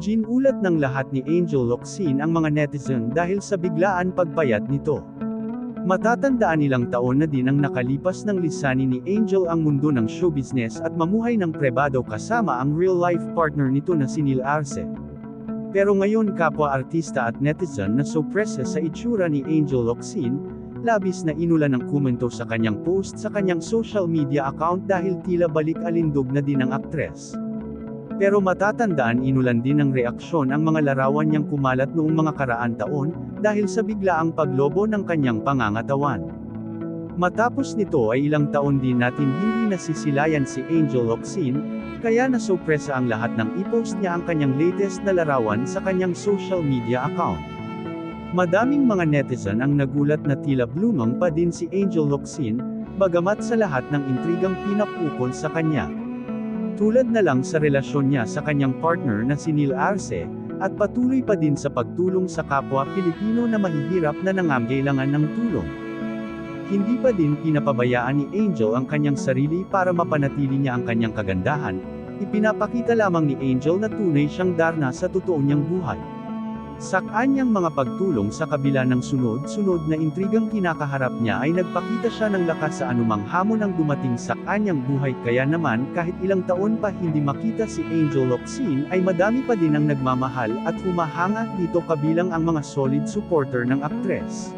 Ginulat ng lahat ni Angel Locsin ang mga netizen dahil sa biglaan pagpayat nito. Matatandaan nilang taon na din ang nakalipas ng lisanin ni Angel ang mundo ng show business at mamuhay ng prebado kasama ang real-life partner nito na si Neil Arce. Pero ngayon kapwa artista at netizen na sopresa sa itsura ni Angel Locsin, labis na inulan ng komento sa kanyang post sa kanyang social media account dahil tila balik alindog na din ang aktres. Pero matatandaan inulan din ng reaksyon ang mga larawan niyang kumalat noong mga karaan taon, dahil sa biglaang paglobo ng kanyang pangangatawan. Matapos nito ay ilang taon din natin hindi nasisilayan si Angel Locsin, kaya nasopresa ang lahat ng i-post niya ang kanyang latest na larawan sa kanyang social media account. Madaming mga netizen ang nagulat na tila blumang pa din si Angel Locsin, bagamat sa lahat ng intrigang pinapukol sa kanya. Tulad na lang sa relasyon niya sa kanyang partner na si Neil Arce, at patuloy pa din sa pagtulong sa kapwa Pilipino na mahihirap na nangangailangan ng tulong. Hindi pa din pinapabayaan ni Angel ang kanyang sarili para mapanatili niya ang kanyang kagandahan, ipinapakita lamang ni Angel na tunay siyang darna sa totoo niyang buhay. Sa kanyang mga pagtulong sa kabila ng sunod-sunod na intrigang kinakaharap niya ay nagpakita siya ng lakas sa anumang hamon ang dumating sa kanyang buhay kaya naman kahit ilang taon pa hindi makita si Angel Locsin ay madami pa din ang nagmamahal at humahanga dito kabilang ang mga solid supporter ng aktres.